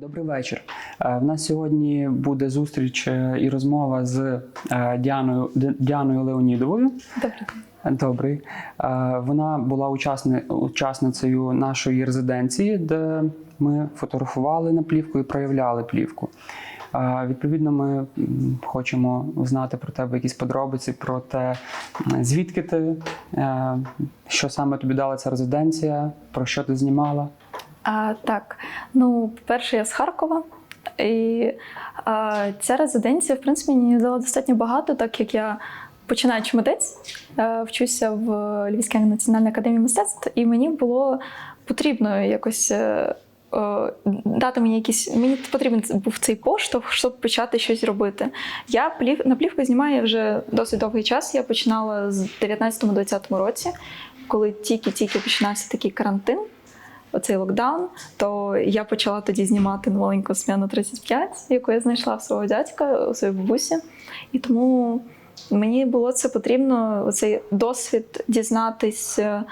Добрий вечір. Е, В нас сьогодні буде зустріч е, і розмова з е, Діаною, Діаною Леонідовою. Добрий. Е, Вона була учасни, учасницею нашої резиденції, де ми фотографували на плівку і проявляли плівку. Відповідно, ми хочемо знати про тебе якісь подробиці, про те, звідки ти, що саме тобі дала ця резиденція, про що ти знімала. А, так, ну, по-перше, я з Харкова. І а, ця резиденція, в принципі, мені дала достатньо багато, так як я починаючи митець, е, вчуся в Львівській національній академії мистецтв, і мені було потрібно якось. е, Дати мені якийсь, мені потрібен був цей поштовх, щоб почати щось робити. Я плів, на плівку знімаю вже досить довгий час. Я починала з 19-20 році, коли тільки-тільки починався такий карантин оцей локдаун, то я почала тоді знімати маленьку сміну 35, яку я знайшла в свого дядька, у своїй бабусі. І тому мені було це потрібно, оцей досвід дізнатися,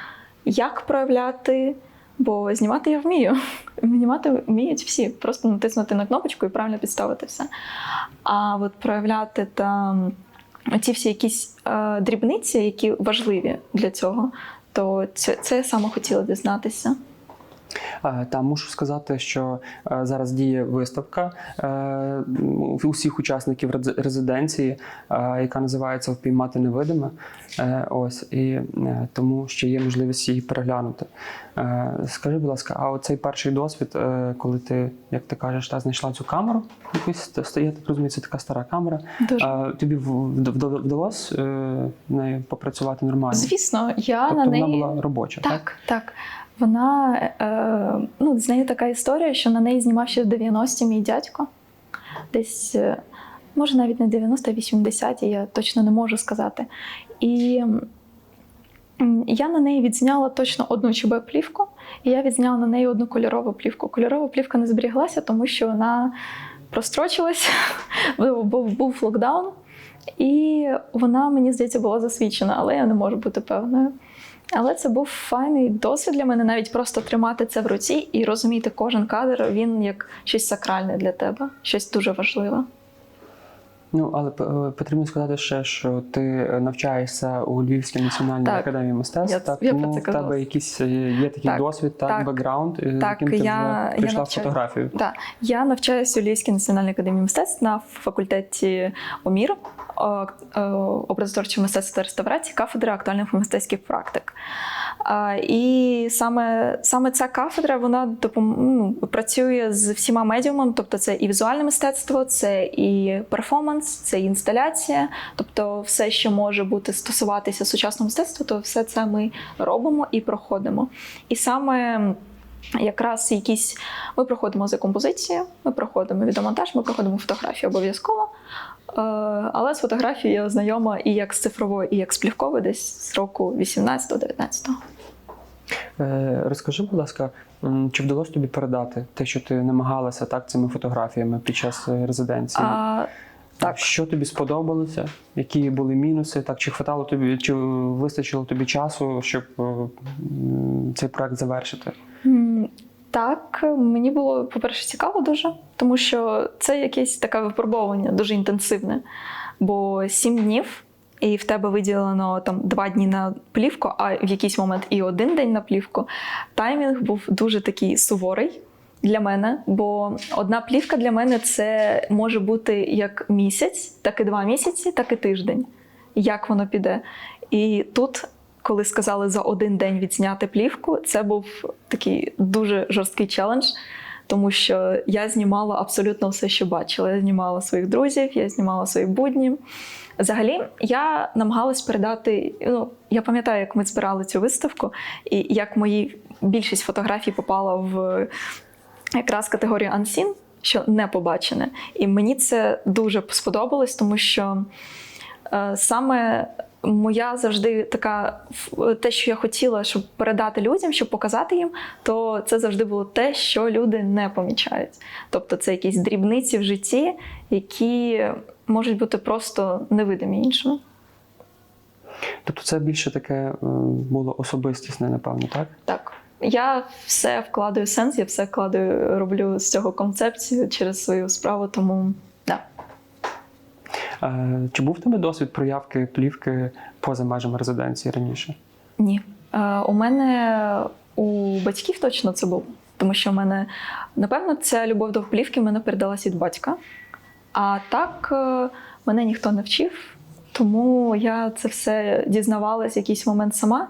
як проявляти. Бо знімати я вмію. Знімати вміють всі. Просто натиснути на кнопочку і правильно підставити все. А от проявляти там ці всі якісь е, дрібниці, які важливі для цього, то це, це я саме хотіла дізнатися. Е, Та мушу сказати, що е, зараз діє виставка е, у всіх учасників резиденції, яка називається Впіймати невидиме. Ось і тому ще є можливість її переглянути. Скажи, будь ласка, а оцей перший досвід, коли ти, як ти кажеш, та знайшла цю камеру, якусь я так розумію, це така стара камера. Дуже. Тобі вдалося нею попрацювати нормально? Звісно, я Тобто на неї вона була робоча, так? так, так. Вона е, ну, з нею така історія, що на неї знімав ще в 90-ті мій дядько. Десь, е, може, навіть не 90, а 80, я точно не можу сказати. І я на неї відзняла точно одну ЧБ-плівку, і я відзняла на неї одну кольорову плівку. Кольорова плівка не зберіглася, тому що вона прострочилась, був, був локдаун, і вона, мені здається, була засвідчена, але я не можу бути певною. Але це був файний досвід для мене, навіть просто тримати це в руці і розуміти кожен кадр, він як щось сакральне для тебе, щось дуже важливе. Ну, але е, потрібно сказати ще, що ти е, навчаєшся у Львівській національній Так. академії мистецтв. Я- так, я тому в тебе якийсь е, є такий Так, досвід, так, так. бекграунд, Так, яким ти я- вже я прийшла в фотографію. Так, я навчаюся у Львівській національній академії мистецтв на факультеті ОМІР, образотворчого мистецтва та реставрації, кафедра актуальних мистецьких практик. І саме, саме ця кафедра вона допом... ну, працює з всіма медіумами, тобто це і візуальне мистецтво, це і перформанс, це і інсталяція, тобто все, що може бути стосуватися сучасного мистецтва, то все це ми робимо і проходимо. І саме якраз якісь ми проходимо за композицію, ми проходимо відеомонтаж, ми проходимо фотографію обов'язково. Е, Але з фотографією я знайома і як з цифровою, і як з плівковою, десь з року 18-19. Е, Розкажи, будь ласка, чи вдалося тобі передати те, що ти намагалася так цими фотографіями під час е, резиденції? А, так. Що тобі сподобалося? Які були мінуси? Так, чи хватало тобі, чи вистачило тобі часу, щоб цей проект завершити? М, Так, мені було, по-перше, цікаво дуже, тому що це якесь таке випробовування дуже інтенсивне. Бо сім днів, і в тебе виділено там два дні на плівку, а в якийсь момент і один день на плівку. Таймінг був дуже такий суворий. Для мене, бо одна плівка для мене це може бути як місяць, так і два місяці, так і тиждень. Як воно піде. І тут коли сказали за один день відзняти плівку, це був такий дуже жорсткий челендж, тому що я знімала абсолютно все, що бачила. Я знімала своїх друзів, я знімала свої будні. Взагалі, я намагалась передати. Ну, я пам'ятаю, як ми збирали цю виставку, і як мої більшість фотографій попала в якраз категорію Unseen, що не побачене. І мені це дуже сподобалось, тому що саме моя завжди така те, що я хотіла, щоб передати людям, щоб показати їм, то це завжди було те, що люди не помічають. Тобто це якісь дрібниці в житті, які можуть бути просто невидимі іншим. Тобто це більше таке е, було особистісне, напевно, так? Так. я все вкладаю сенс, я все вкладаю, роблю з цього концепцію через свою справу, тому. Е, Чи був в тебе досвід проявки плівки поза межами резиденції раніше? Ні. Е, у мене у батьків точно це був. Тому що в мене, напевно, ця любов до плівки мене передалась від батька. А так е, мене ніхто не вчив, тому я це все дізнавалась в якийсь момент сама.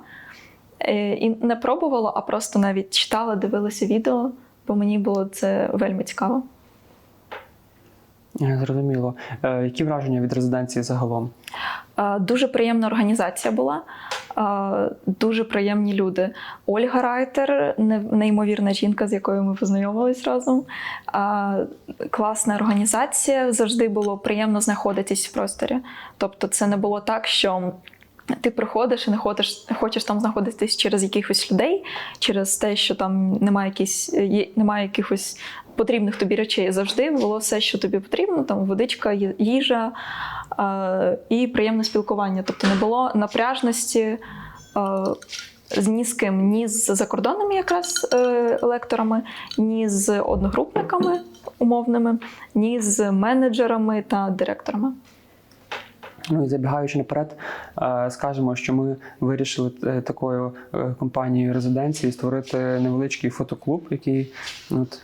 Е, І не пробувала, а просто навіть читала, дивилася відео, бо мені було це вельми цікаво. Е, Зрозуміло. Е, Які враження від резиденції загалом? Е, Дуже приємна організація була, дуже приємні люди. Ольга Райтер, неймовірна жінка, з якою ми познайомились разом. Класна організація. Завжди було приємно знаходитись в просторі. Тобто, це не було так, що. Ти приходиш і не хочеш, хочеш там знаходитись через якихось людей, через те, що там немає, якісь, немає якихось потрібних тобі речей. Завжди було все, що тобі потрібно: там водичка, їжа і приємне спілкування. Тобто не було напряжності з ні з ким, ні з закордонними якраз е, лекторами, ні з одногрупниками умовними, ні з менеджерами та директорами. Ну і забігаючи наперед, е, скажемо, що ми вирішили е, такою компанією резиденції створити невеличкий фотоклуб, який от,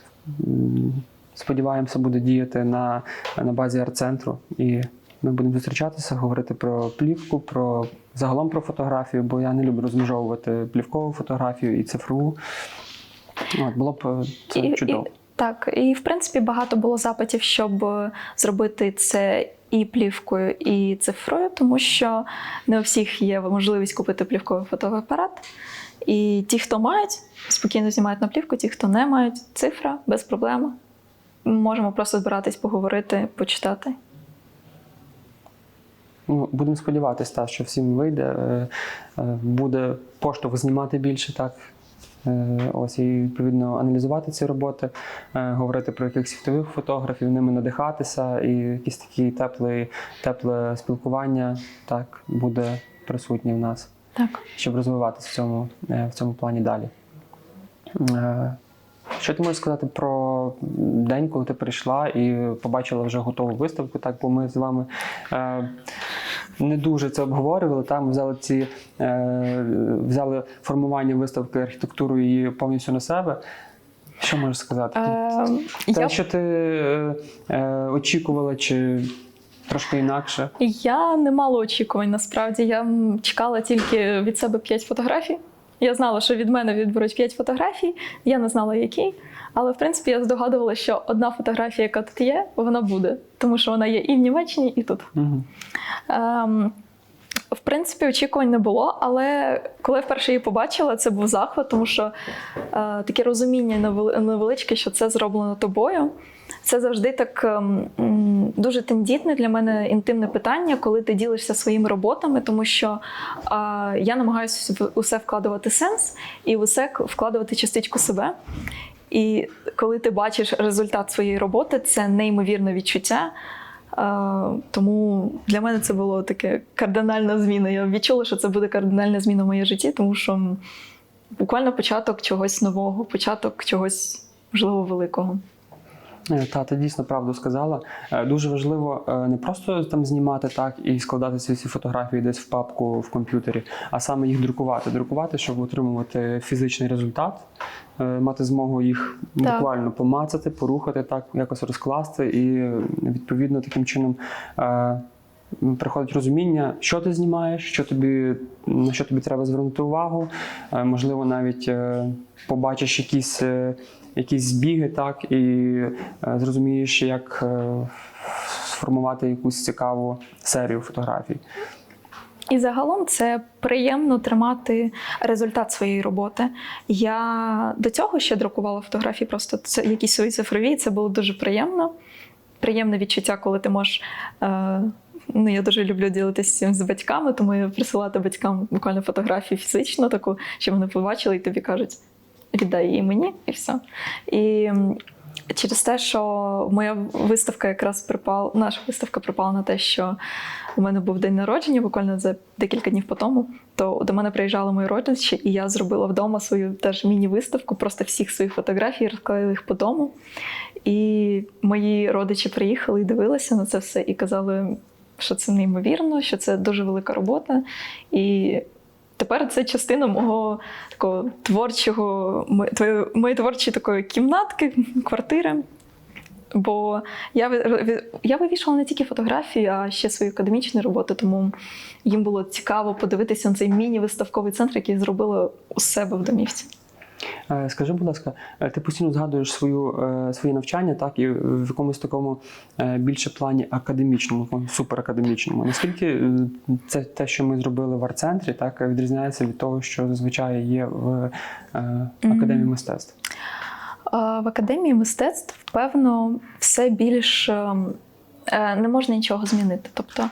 сподіваємося буде діяти на, на базі арт-центру. І ми будемо зустрічатися, говорити про плівку, про загалом про фотографію, бо я не люблю розмежовувати плівкову фотографію і цифрову. От, було б е, це І- чудово. І, так, і в принципі багато було запитів, щоб е, зробити це і плівкою, і цифрою, тому що не у всіх є можливість купити плівковий фотоапарат. І ті, хто мають, спокійно знімають на плівку, ті, хто не мають, цифра без проблем. Можемо просто збиратись, поговорити, почитати. Ну, будемо сподіватися, що всім вийде. е, е, Буде поштовх знімати більше, так. Е, Ось і відповідно аналізувати ці роботи, говорити про якихось світових фотографів, ними надихатися, і якісь такі теплі, тепле спілкування так буде присутнє в нас, Так. щоб розвиватися в цьому, е, в цьому плані далі. Е, Що ти можеш сказати про день, коли ти прийшла і побачила вже готову виставку? Так, бо ми з вами е, не дуже це обговорювали. Там взяли ці е, взяли формування виставки архітектуру її повністю на себе. Що можеш сказати? Е, Те, я, що ти е, е, очікувала, чи трошки інакше? я не мала очікувань насправді. Я чекала тільки від себе 5 фотографій. Я знала, що від мене відберуть 5 фотографій, я не знала, які. Але в принципі я здогадувала, що одна фотографія, яка тут є, вона буде, тому що вона є і в Німеччині, і тут. Угу. Ем, в принципі, очікувань не було, але коли вперше її побачила, це був захват, тому що е, таке розуміння невеличке, що це зроблено тобою. Це завжди так ем, дуже тендітне для мене інтимне питання, коли ти ділишся своїми роботами, тому що я намагаюся в усе вкладувати сенс і в усе вкладувати частичку себе. І коли ти бачиш результат своєї роботи, це неймовірне відчуття. Тому для мене це було таке кардинальна зміна. Я відчула, що це буде кардинальна зміна в моєму житті, тому що буквально початок чогось нового, початок чогось можливо великого. Е, Та, ти дійсно правду сказала. Е, Дуже важливо е, не просто там знімати так і складати ці всі фотографії десь в папку в комп'ютері, а саме їх друкувати. Друкувати, щоб отримувати фізичний результат, мати змогу їх Так. буквально помацати, порухати, так якось розкласти, і відповідно таким чином. Приходить розуміння, що ти знімаєш, що тобі, на що тобі треба звернути увагу. Можливо, навіть побачиш якісь, якісь збіги, так, і е, зрозумієш, як е, сформувати якусь цікаву серію фотографій. І загалом це приємно тримати результат своєї роботи. Я до цього ще друкувала фотографії, просто це якісь свої цифрові, це було дуже приємно. Приємне відчуття, коли ти можеш. Е, ну, я дуже люблю ділитися цим з батьками, тому я присилати батькам буквально фотографію фізично, таку, щоб вони побачили і тобі кажуть, віддай її мені, і все. І через те, що моя виставка якраз припала, наша виставка припала на те, що у мене був день народження, буквально за декілька днів по тому, то до мене приїжджали мої родичі, і я зробила вдома свою теж міні-виставку, просто всіх своїх фотографій, розклеїла їх по дому. І мої родичі приїхали і дивилися на це все і казали, що це неймовірно, що це дуже велика робота. І тепер це частина мого такого творчого, моєї творчої такої кімнатки, квартири. Бо я, я вивішувала не тільки фотографії, а ще свою академічну роботу, тому їм було цікаво подивитися на цей міні-виставковий центр, який зробила у себе в домівці. Е, Скажи, будь ласка, е, ти постійно згадуєш свою, е, свої навчання, так, і в якомусь такому більше плані академічному, суперакадемічному. Наскільки це те, що ми зробили в арт-центрі, так, відрізняється від того, що зазвичай є в Академії мистецтв? В академії мистецтв, певно, все більш ем, не можна нічого змінити. Тобто,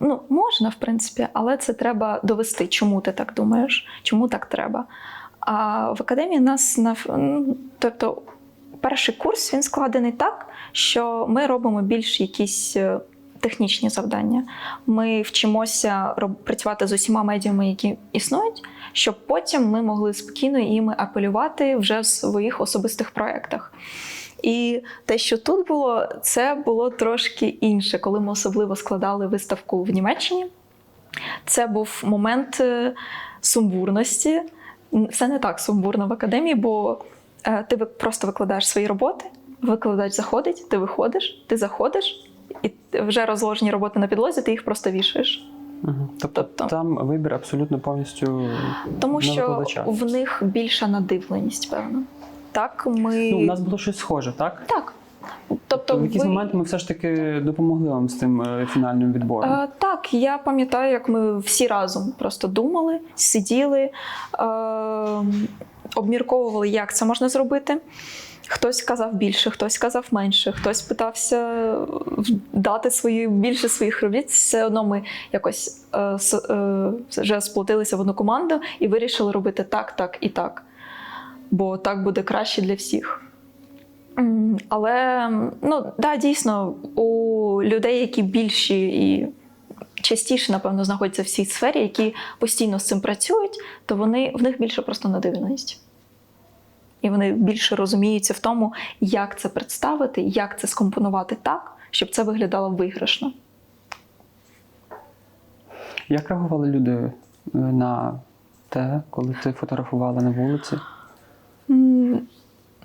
ну, можна, в принципі, але це треба довести, чому ти так думаєш, чому так треба. А в академії нас ну, тобто, перший курс він складений так, що ми робимо більш якісь е, технічні завдання. Ми вчимося працювати з усіма медіями, які існують, щоб потім ми могли спокійно іми апелювати вже в своїх особистих проєктах. І те, що тут було, це було трошки інше, коли ми особливо складали виставку в Німеччині. Це був момент е, сумбурності. Все не так сумбурно в академії, бо е, ти просто викладаєш свої роботи, викладач заходить, ти виходиш, ти заходиш, і вже розложені роботи на підлозі, ти їх просто вішаєш. Угу. Тобто, Тобто- там вибір абсолютно повністю Тому що викладача. в них більша надивленість, певно. Так, ми. Ну, у нас було щось схоже, так? Так. Тобто, в якийсь ви... момент ми все ж таки допомогли вам з тим е, фінальним відбором. Е, так, я пам'ятаю, як ми всі разом просто думали, сиділи, е, обмірковували, як це можна зробити. Хтось казав більше, хтось казав менше, хтось питався дати свої більше своїх робіт. Все одно ми якось е, с- е, вже сплотилися в одну команду і вирішили робити так, так і так. Бо так буде краще для всіх. Але ну да, дійсно, у людей, які більші і частіше, напевно, знаходяться в цій сфері, які постійно з цим працюють, то вони в них більше просто надивленість. І вони більше розуміються в тому, як це представити, як це скомпонувати так, щоб це виглядало виграшно. Як реагували люди е, на те, коли ти фотографувала на вулиці?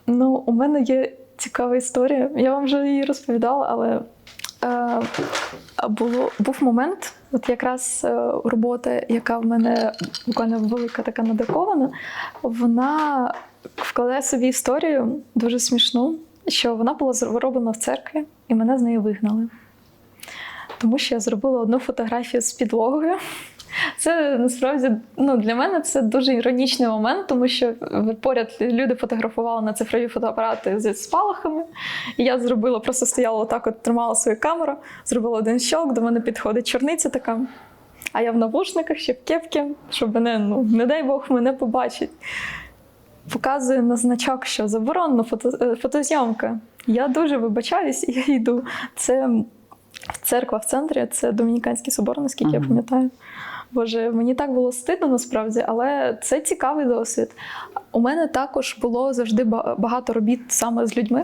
Ну, у мене є цікава історія. Я вам вже її розповідала, але е, було, був момент, от якраз е, робота, яка в мене буквально велика така надикована, вона вкладає собі історію дуже смішну, що вона була зроблена в церкві, і мене з неї вигнали. Тому що я зробила одну фотографію з підлогою. Це насправді ну, для мене це дуже іронічний момент, тому що поряд люди фотографували на цифрові фотоапарати зі спалахами. І я зробила, просто стояла отак, от тримала свою камеру, зробила один щелк, до мене підходить чорниця така. А я в навушниках ще в кепці, щоб мене, ну, не дай Бог, мене побачить. Показую на значок, що заборонена фото, е, фотозйомка. Я дуже вибачаюсь, і я йду. Це церква в центрі, це Домініканський собор, наскільки я пам'ятаю. Боже, мені так було стидно насправді, але це цікавий досвід. У мене також було завжди ба- багато робіт саме з людьми.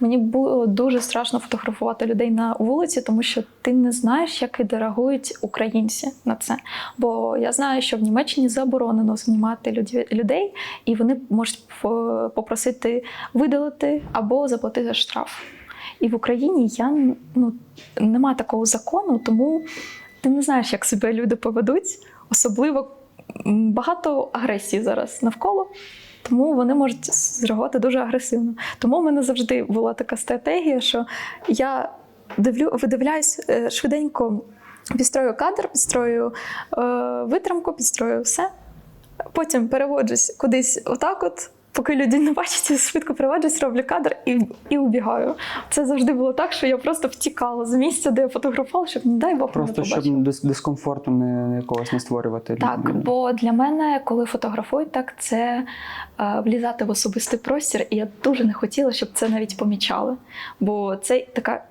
Мені було дуже страшно фотографувати людей на вулиці, тому що ти не знаєш, як відреагують українці на це. Бо я знаю, що в Німеччині заборонено знімати людей, і вони можуть по- попросити видалити або заплатити штраф. І в Україні я ну, немає такого закону, тому ти не знаєш, як себе люди поведуть. Особливо багато агресії зараз навколо, тому вони можуть зреагувати дуже агресивно. Тому в мене завжди була така стратегія, що я дивлю, видивляюсь е, швиденько, підстрою кадр, підстрою е, витримку, підстрою все. Потім переводжусь кудись отак, от поки люди не бачать, я швидко приводжусь, роблю кадр і, і убігаю. Це завжди було так, що я просто втікала з місця, де я фотографувала, щоб не дай Бог Просто побачив. щоб дис- дискомфорту не якогось не створювати. Так, бо для мене, коли фотографують, так це е, влізати в особистий простір, і я дуже не хотіла, щоб це навіть помічали. Бо це така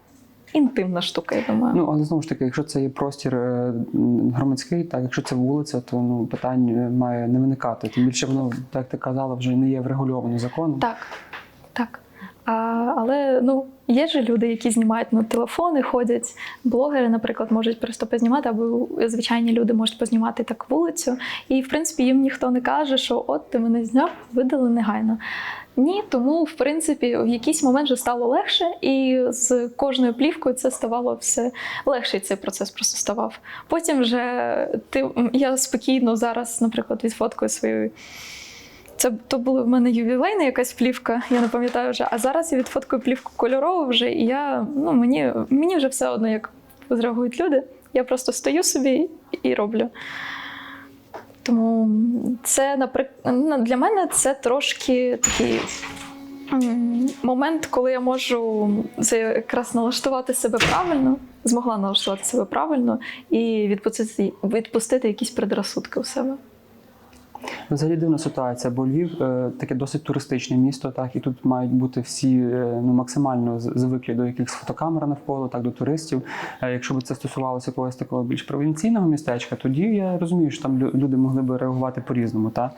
інтимна штука, я думаю. Ну, але знову ж таки, якщо це є простір е, громадський, так якщо це вулиця, то ну питань е, має не виникати. Тим більше воно, так як ти казала, вже не є врегульовано законом. Так, так. А, але ну, є ж люди, які знімають на телефони, ходять. Блогери, наприклад, можуть просто познімати, або звичайні люди можуть познімати так вулицю. І, в принципі, їм ніхто не каже, що от ти мене зняв, видали негайно. Ні, тому в принципі в якийсь момент вже стало легше, і з кожною плівкою це ставало все легше. Цей процес просто ставав. Потім вже ти я спокійно зараз, наприклад, відфоткую свою це то була в мене ювілейна якась плівка, я не пам'ятаю вже. А зараз я відфоткую плівку кольорову вже, і я ну мені, мені вже все одно, як зреагують люди. Я просто стою собі і роблю. Тому це, наприклад, для мене це трошки такий момент, коли я можу якраз налаштувати себе правильно, змогла налаштувати себе правильно і відпустити, відпустити якісь предрасудки у себе. Взагалі дивна ситуація, бо Львів е, таке досить туристичне місто, так і тут мають бути всі е, ну максимально з- звиклі до якихось фотокамер навколо, так до туристів. Е, якщо б це стосувалося якогось такого більш провінційного містечка, тоді я розумію, що там люди могли б реагувати по-різному. Та?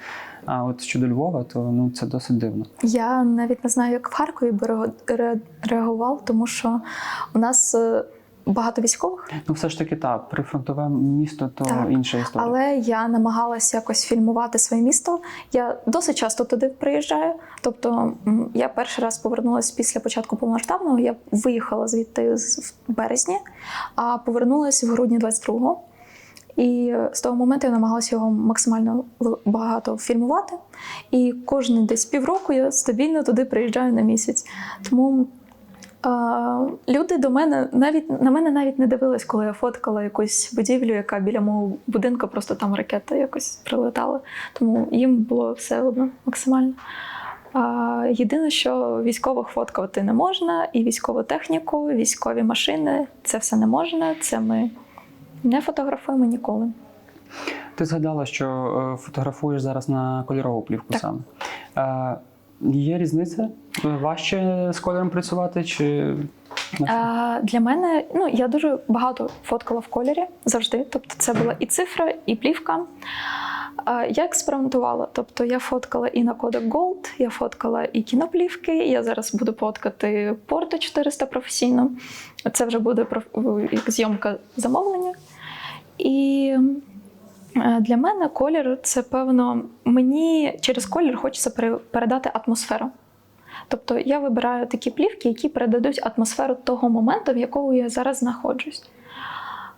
А от щодо Львова, то ну це досить дивно. Я навіть не знаю, як в Харкові би реагував, тому що у нас багато військових, Ну, все ж таки, так, прифронтове місто то Так, інша історія. але я намагалася якось фільмувати своє місто. Я досить часто туди приїжджаю. Тобто, я перший раз повернулася після початку повномасштабного. Я виїхала звідти в березні, а повернулася в грудні 22-го. І з того моменту я намагалася його максимально багато фільмувати. І кожен десь півроку я стабільно туди приїжджаю на місяць. Тому люди до мене навіть на мене навіть не дивились, коли я фоткала якусь будівлю, яка біля мого будинку, просто там ракета якось прилетала. Тому їм було все одно максимально. А, єдине, що військових фоткати не можна, і військову техніку, військові машини це все не можна. Це ми не фотографуємо ніколи. Ти згадала, що е, фотографуєш зараз на кольорову плівку Так. саме. Е, є різниця? Важче з кольором працювати чи А, для мене ну я дуже багато фоткала в кольорі завжди. Тобто, це була і цифра, і плівка. А, я експериментувала. Тобто я фоткала і на кодек Gold, я фоткала і кіноплівки. Я зараз буду фоткати Порто 400 професійно. Це вже буде зйомка замовлення. І е, для мене колір це певно, мені через колір хочеться пере- передати атмосферу. Тобто я вибираю такі плівки, які передадуть атмосферу того моменту, в якому я зараз знаходжусь.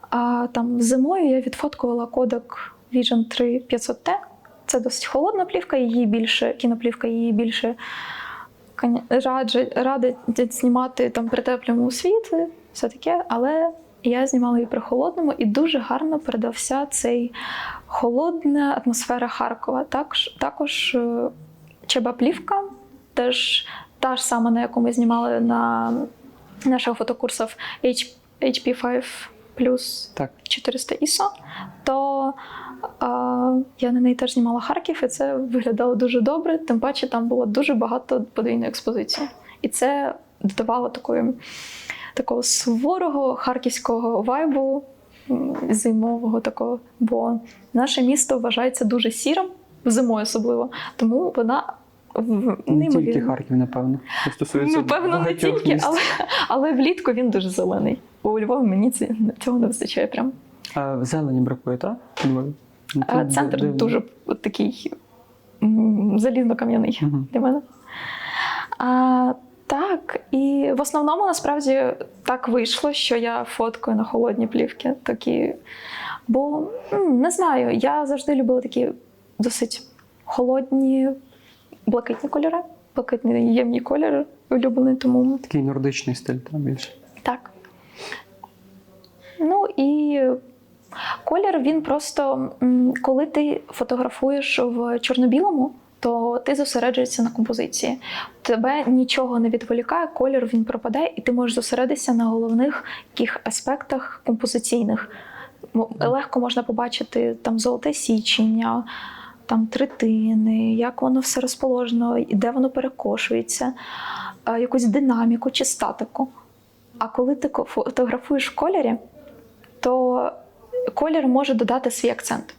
А там зимою я відфоткувала кодек Vision 3 500T. Це досить холодна плівка, її більше, кіноплівка її більше радять знімати там при теплому світлі, все таке, але я знімала її при холодному і дуже гарно передався цей холодна атмосфера Харкова. Також, також е, Чеба плівка, теж та ж сама, на яку ми знімали на наших фотокурсах HP5 плюс 400 ISO, то а, я на неї теж знімала Харків, і це виглядало дуже добре. Тим паче там було дуже багато подвійної експозиції. І це додавало такої, такого суворого харківського вайбу, зимового такого. Бо наше місто вважається дуже сірим, зимою особливо, тому вона в- Не тільки. Харків, напевно. Це стосується Ну, певно, не тільки, міст. але, але влітку він дуже зелений. Бо у Львові мені цього не вистачає прям. Е, Зелені бракує, так? Ну, А це Центр дивно. дуже от такий залізно-кам'яний Мгм. для мене. А, так, і в основному насправді так вийшло, що я фоткаю на холодні плівки. Такі. Бо не знаю, я завжди любила такі досить холодні, блакитні кольори. Блакитний є мій колір улюблений, тому Такий нордичний стиль, там більше. так. Ну і колір він просто, коли ти фотографуєш в чорно-білому, то ти зосереджуєшся на композиції. Тебе нічого не відволікає, колір він пропадає, і ти можеш зосередитися на головних яких аспектах композиційних. Легко можна побачити там золоте січення, там третини, як воно все розположено, і де воно перекошується, е, якусь динаміку чи статику. А коли ти фотографуєш в кольорі, то колір може додати свій акцент.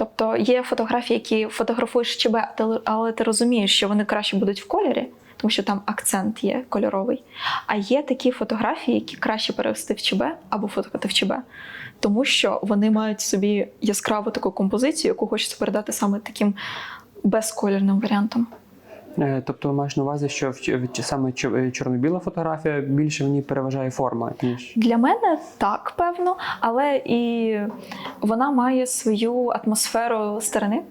Тобто є фотографії, які фотографуєш ЧБ, але- ти розумієш, що вони краще будуть в кольорі, тому що там акцент є кольоровий. А є такі фотографії, які краще перевести в ЧБ або фоткати в ЧБ, тому що вони мають собі яскраву таку композицію, яку хочеться передати саме таким безколірним варіантом. Е, Тобто маєш на увазі, що саме е, чорно-біла фотографія більше в ній переважає форма, ніж Для мене так, певно, але і вона має свою атмосферу старини,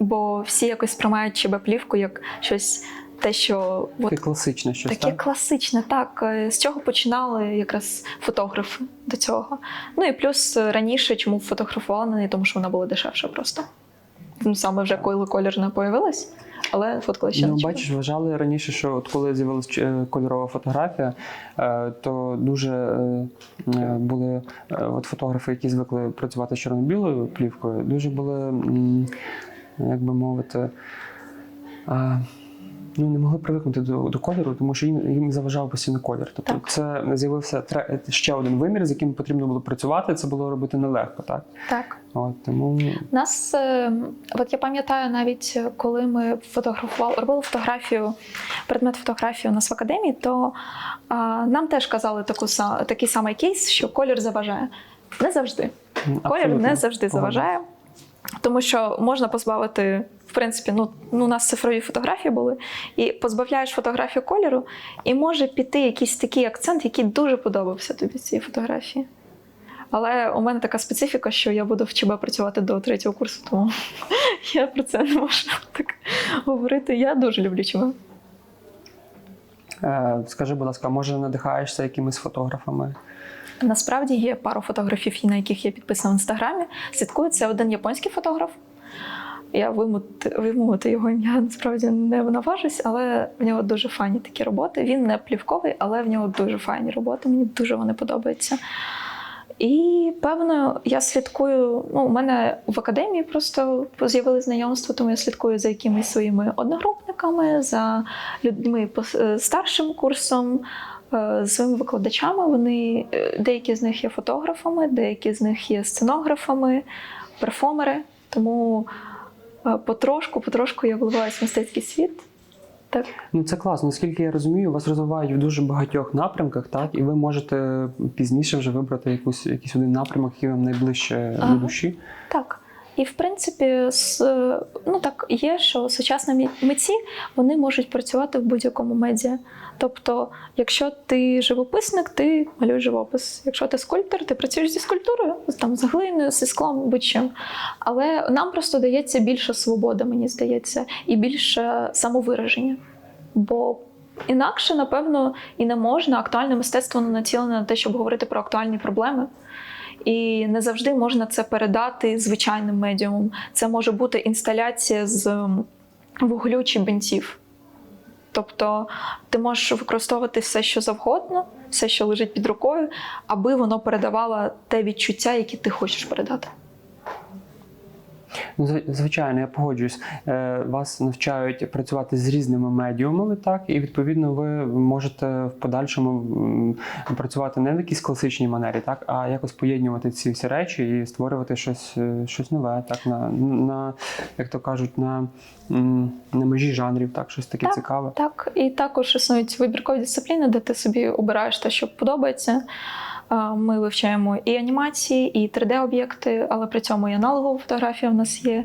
бо всі якось сприймають ЧБ плівку як щось те, що от, таке класичне щось. таке так? класичне, так. е, З чого починали якраз фотографи до цього. Ну і плюс раніше, чому фотографували на неї, тому що вона була дешевша просто. Саме вже коли колір не появилась, але фоткали ще Ну, на бачиш, вважали раніше, що от коли з'явилася е, кольорова фотографія, е, то дуже е, були от фотографи, які звикли працювати з чорно-білою плівкою, дуже були, як би мовити, ну, не могли привикнути до, до кольору, тому що їм, їм заважав постійно колір. Тобто Так. це з'явився ще один вимір, з яким потрібно було працювати. Це було робити нелегко, так? Так. От, тому Нас, е, от я пам'ятаю навіть, коли ми фотографували, робили фотографію, предмет фотографії у нас в академії, то а, нам теж казали таку, такий самий кейс, що колір заважає. Не завжди. м, Колір не завжди заважає, тому що можна позбавити, в принципі, ну, ну у нас цифрові фотографії були, і позбавляєш фотографію кольору, і може піти якийсь такий акцент, який дуже подобався тобі цій фотографії. Але у мене така специфіка, що я буду в ЧБ працювати до третього курсу, тому я про це не можу так говорити. Я дуже люблю ЧБ. Е, Скажи, будь ласка, може надихаєшся якимись фотографами? Насправді є пару фотографів, на яких я підписана в інстаграмі. Слідкую, це один японський фотограф. Я вимути, вимовити його ім'я насправді не наважусь, але в нього дуже файні такі роботи. Він не плівковий, але в нього дуже файні роботи. Мені дуже вони подобаються. І певно, я слідкую. Ну, у мене в академії просто з'явилися знайомства, тому я слідкую за якимись своїми одногрупниками, за людьми е, старшим курсом, з своїми викладачами. Вони е, деякі з них є фотографами, деякі з них є сценографами, перформери. Тому е, потрошку, потрошку я вливаюся в мистецький світ. Так. Ну це класно. Наскільки я розумію, вас розвивають в дуже багатьох напрямках, так і ви можете пізніше вже вибрати якусь якийсь один напрямок, який вам найближче Ага. до душі. Так. І в принципі, ну так є, що сучасні митці вони можуть працювати в будь-якому медіа. Тобто, якщо ти живописник, ти малюєш живопис. Якщо ти скульптор, ти працюєш зі скульптурою, там з глиною, зі склом, будь-чим. Але нам просто дається більше свободи, мені здається, і більше самовираження. Бо інакше, напевно, і не можна. Актуальне мистецтво не націлене на те, щоб говорити про актуальні проблеми. І не завжди можна це передати звичайним медіумом. Це може бути інсталяція з вуглю чи бинтів. Тобто ти можеш використовувати все, що завгодно, все, що лежить під рукою, аби воно передавало те відчуття, яке ти хочеш передати. Звичайно, я погоджуюсь. Е, Вас навчають працювати з різними медіумами, так і відповідно ви можете в подальшому працювати не в якійсь класичній манері, так, а якось поєднувати ці всі речі і створювати щось, е, щось нове, так на, на як то кажуть, на, на межі жанрів, так, щось таке Так. цікаве. Так, і також існують вибіркові дисципліни, де ти собі обираєш те, що подобається. Ми вивчаємо і анімації, і 3D-об'єкти, але при цьому і аналогова фотографія в нас є.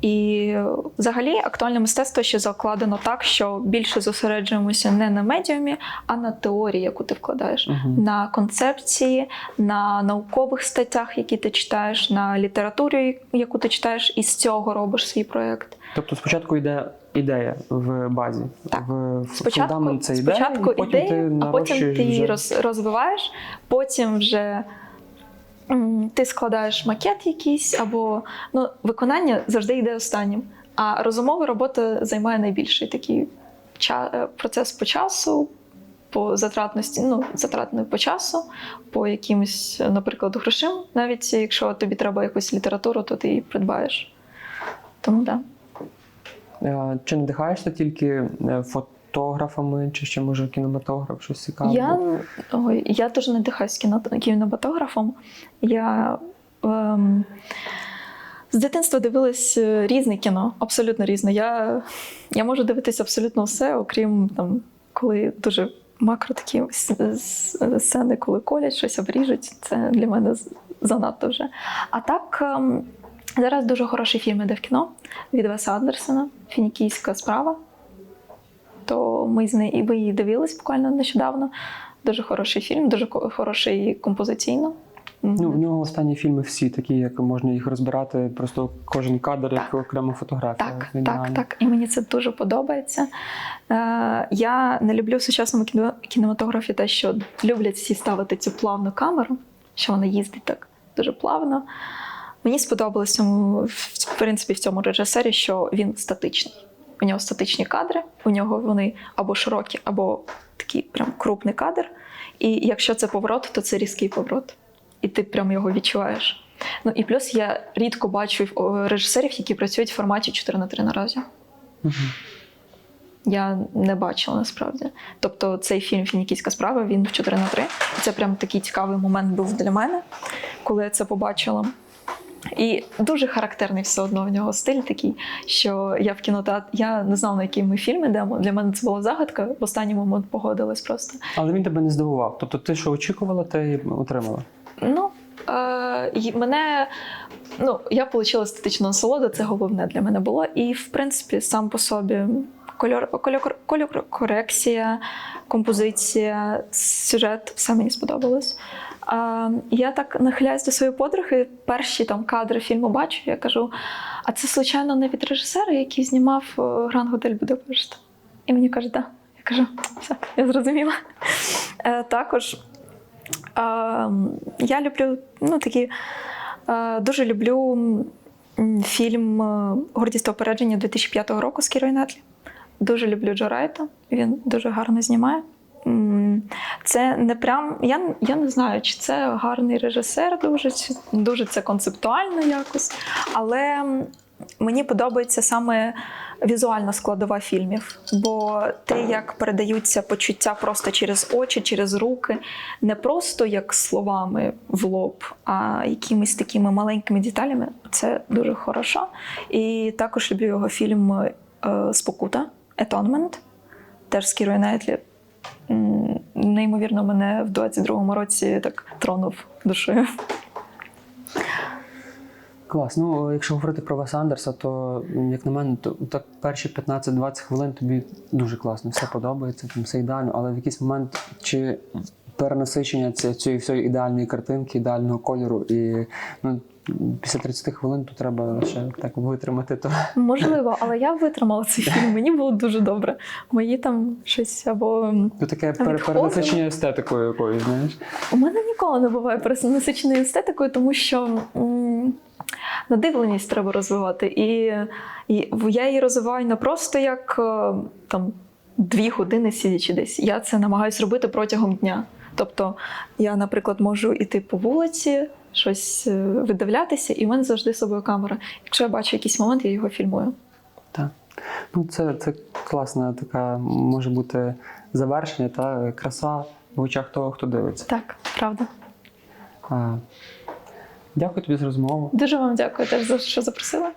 І взагалі актуальне мистецтво ще закладено так, що більше зосереджуємося не на медіумі, а на теорії, яку ти вкладаєш, Мгм. на концепції, на наукових статтях, які ти читаєш, на літературі, яку ти читаєш, і з цього робиш свій проєкт. Тобто спочатку йде ідея в базі, Так. в Спочатку, фундамент це ідея, спочатку потім ідея, ти а потім ти її роз, розвиваєш, потім вже м, ти складаєш макет якийсь, або ну, виконання завжди йде останнім. А розумова робота займає найбільший такий ча- е, процес по часу, по затратності, ну, затратний по часу, по якимось, наприклад, грошим. Навіть якщо тобі треба якусь літературу, то ти її придбаєш. Тому так. Да. Е, Чи надихаєшся тільки е, фотографами, чи ще може кінематограф, щось цікаве? Я, я дуже надихаюсь кіно, кінематографом. Я ем, з дитинства дивилась е, різне кіно, абсолютно різне. Я, я можу дивитися абсолютно все, окрім там, коли дуже макро такі сцени, коли колять щось обріжуть. Це для мене занадто вже. А так. ем, Зараз дуже хороший фільм іде в кіно від Веса Андерсона Фінікійська справа то ми з нею і ви її дивились буквально нещодавно. Дуже хороший фільм, дуже хороший композиційно. Ну, в нього останні фільми всі такі, як можна їх розбирати, просто кожен кадр як окрема фотографія. Так, Геніально. так, так. І мені це дуже подобається. Е, я не люблю в сучасному кіно- кінематографі те, що люблять всі ставити цю плавну камеру, що вона їздить так дуже плавно. Мені сподобалось в цьому, в принципі, в цьому режисері, що він статичний. У нього статичні кадри, у нього вони або широкі, або такий прям крупний кадр. І якщо це поворот, то це різкий поворот. І ти прям його відчуваєш. Ну і плюс я рідко бачу о, режисерів, які працюють в форматі 4 на 3 наразі. Я не бачила насправді. Тобто цей фільм Фінікійська справа він в 4 на 3. Це прям такий цікавий момент був для мене, коли я це побачила. І дуже характерний все одно в нього стиль такий, що я в кінотеатрі, я не знала, на який ми фільм йдемо. Для мене це була загадка. В останній момент погодилась просто. Але він тебе не здивував. Тобто ти що очікувала, те й отримала. Ну, е, мене, ну, я отримала естетичну насолоду, це головне для мене було. І, в принципі, сам по собі кольор, кольор, кольор корекція, композиція, сюжет, все мені сподобалось. Я так нахиляюсь до своєї подруги, перші там кадри фільму бачу, я кажу: а це, случайно, не від режисера, який знімав е, Гранд Готель Будапешт? І мені каже, так. Я кажу, все, я зрозуміла. Е, також я люблю ну, такі. Е, дуже люблю фільм Гордість та опередження 2005 року з Кірою Нетлі. Дуже люблю Джо Райта. Він дуже гарно знімає. Це не прям. Я, я не знаю, чи це гарний режисер, дуже, чи дуже це концептуально якось. Але мені подобається саме візуальна складова фільмів, бо те, як передаються почуття просто через очі, через руки, не просто як словами в лоб, а якимись такими маленькими деталями, це дуже хорошо. І також люблю його фільм е, Спокута Atonement, теж з Кірою Найтлі. Неймовірно, мене в 22-му році так тронув душею. Клас. Ну, якщо говорити про Веса Андерса, то як на мене, то так перші 15-20 хвилин тобі дуже класно, все подобається, там все ідеально, але в якийсь момент чи перенасичення цієї всієї ідеальної картинки, ідеального кольору, і ну, після 30 хвилин то треба ще так витримати. То Можливо, але я витримала цей фільм. Мені було дуже добре. Мої там щось або то таке пере- перенасичення естетикою якоюсь, знаєш. У мене ніколи не буває перенасиченою естетикою, тому що надивленість треба розвивати. І, і я її розвиваю не просто як е, там дві години сидячи десь. Я це намагаюся робити протягом дня. Тобто я, наприклад, можу йти по вулиці, щось е, видивлятися, і в мене завжди з собою камера. Якщо я бачу якийсь момент, я його фільмую. Так. Ну, це, це класна така може бути завершення та краса в очах того, хто дивиться. Так, правда. А, дякую тобі за розмову. Дуже вам дякую теж за що запросила.